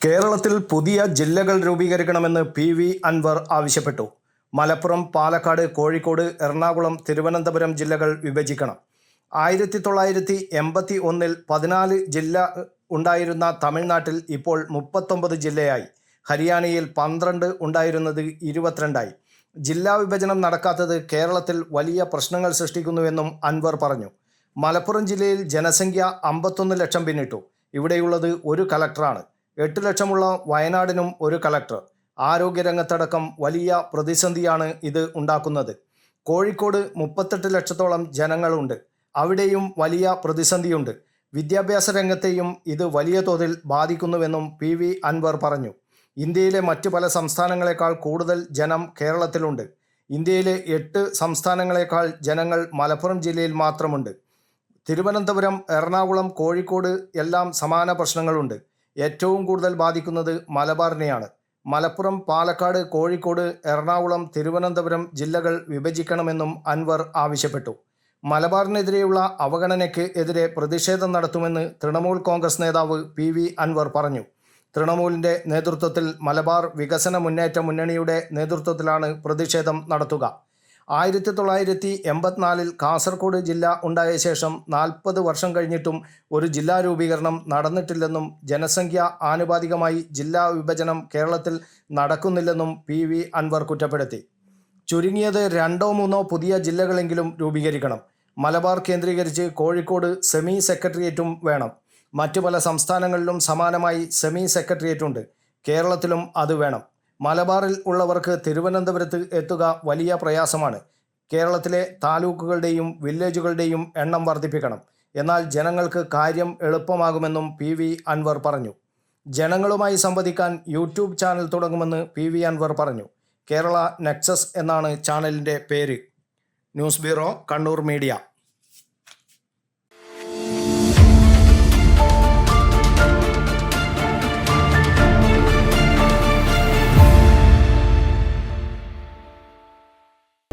കേരളത്തിൽ പുതിയ ജില്ലകൾ രൂപീകരിക്കണമെന്ന് പി വി അൻവർ ആവശ്യപ്പെട്ടു. മലപ്പുറം പാലക്കാട് കോഴിക്കോട് എറണാകുളം തിരുവനന്തപുരം ജില്ലകൾ വിഭജിക്കണം. ആയിരത്തി തൊള്ളായിരത്തി എൺപത്തി ഒന്നിൽ പതിനാല് ജില്ല ഉണ്ടായിരുന്ന തമിഴ്നാട്ടിൽ ഇപ്പോൾ മുപ്പത്തൊമ്പത് ജില്ലയായി. ഹരിയാനയിൽ പന്ത്രണ്ട് ഉണ്ടായിരുന്നത് ഇരുപത്തിരണ്ടായി. ജില്ലാ വിഭജനം നടക്കാത്തത് കേരളത്തിൽ വലിയ പ്രശ്നങ്ങൾ സൃഷ്ടിക്കുന്നുവെന്നും അൻവർ പറഞ്ഞു. മലപ്പുറം ജില്ലയിൽ ജനസംഖ്യ അമ്പത്തൊന്ന് ലക്ഷം പിന്നിട്ടു. ഇവിടെയുള്ളത് ഒരു കലക്ടറാണ്. എട്ട് ലക്ഷമുള്ള വയനാടിനും ഒരു കളക്ടർ ആരോഗ്യരംഗത്തടക്കം വലിയ പ്രതിസന്ധിയാണ് ഇത് ഉണ്ടാക്കുന്നത്. കോഴിക്കോട് മുപ്പത്തെട്ട് ലക്ഷത്തോളം ജനങ്ങളുണ്ട്. അവിടെയും വലിയ പ്രതിസന്ധിയുണ്ട്. വിദ്യാഭ്യാസ രംഗത്തെയും ഇത് വലിയ തോതിൽ ബാധിക്കുന്നുവെന്നും പി വി അൻവർ പറഞ്ഞു. ഇന്ത്യയിലെ മറ്റു പല സംസ്ഥാനങ്ങളെക്കാൾ കൂടുതൽ ജനം കേരളത്തിലുണ്ട്. ഇന്ത്യയിലെ എട്ട് സംസ്ഥാനങ്ങളെക്കാൾ ജനങ്ങൾ മലപ്പുറം ജില്ലയിൽ മാത്രമുണ്ട്. തിരുവനന്തപുരം എറണാകുളം കോഴിക്കോട് എല്ലാം സമാന പ്രശ്നങ്ങളുണ്ട്. ഏറ്റവും കൂടുതൽ ബാധിക്കുന്നത് മലബാറിനെയാണ്. മലപ്പുറം പാലക്കാട് കോഴിക്കോട് എറണാകുളം തിരുവനന്തപുരം ജില്ലകൾ വിഭജിക്കണമെന്നും അൻവർ ആവശ്യപ്പെട്ടു. മലബാറിനെതിരെയുള്ള അവഗണനയ്ക്ക് എതിരെ പ്രതിഷേധം നടത്തുമെന്ന് തൃണമൂൽ കോൺഗ്രസ് നേതാവ് പി വി അൻവർ പറഞ്ഞു. തൃണമൂലിന്റെ നേതൃത്വത്തിൽ മലബാർ വികസന മുന്നേറ്റ മുന്നണിയുടെ നേതൃത്വത്തിലാണ് പ്രതിഷേധം നടത്തുക. ആയിരത്തി തൊള്ളായിരത്തി എൺപത്തിനാലിൽ കാസർഗോഡ് ജില്ല ഉണ്ടായ ശേഷം നാൽപ്പത് വർഷം കഴിഞ്ഞിട്ടും ഒരു ജില്ലാ രൂപീകരണം നടന്നിട്ടില്ലെന്നും ജനസംഖ്യ ആനുപാതികമായി ജില്ലാ വിഭജനം കേരളത്തിൽ നടക്കുന്നില്ലെന്നും പി വി അൻവർ കുറ്റപ്പെടുത്തി. ചുരുങ്ങിയത് രണ്ടോ മൂന്നോ പുതിയ ജില്ലകളെങ്കിലും രൂപീകരിക്കണം. മലബാർ കേന്ദ്രീകരിച്ച് കോഴിക്കോട് സെമി സെക്രട്ടേറിയറ്റും വേണം. മറ്റു പല സംസ്ഥാനങ്ങളിലും സമാനമായി സെമി സെക്രട്ടേറിയറ്റുണ്ട്. കേരളത്തിലും അത് വേണം. മലബാറിൽ ഉള്ളവർക്ക് തിരുവനന്തപുരത്ത് എത്തുക വലിയ പ്രയാസമാണ്. കേരളത്തിലെ താലൂക്കുകളുടെയും വില്ലേജുകളുടെയും എണ്ണം വർദ്ധിപ്പിക്കണം. എന്നാൽ ജനങ്ങൾക്ക് കാര്യം എളുപ്പമാകുമെന്നും പി വി അൻവർ പറഞ്ഞു. ജനങ്ങളുമായി സംവദിക്കാൻ യൂട്യൂബ് ചാനൽ തുടങ്ങുമെന്ന് പി വി അൻവർ പറഞ്ഞു. കേരള നെക്സസ് എന്നാണ് ചാനലിന്റെ പേര്. News bureau Kannur media.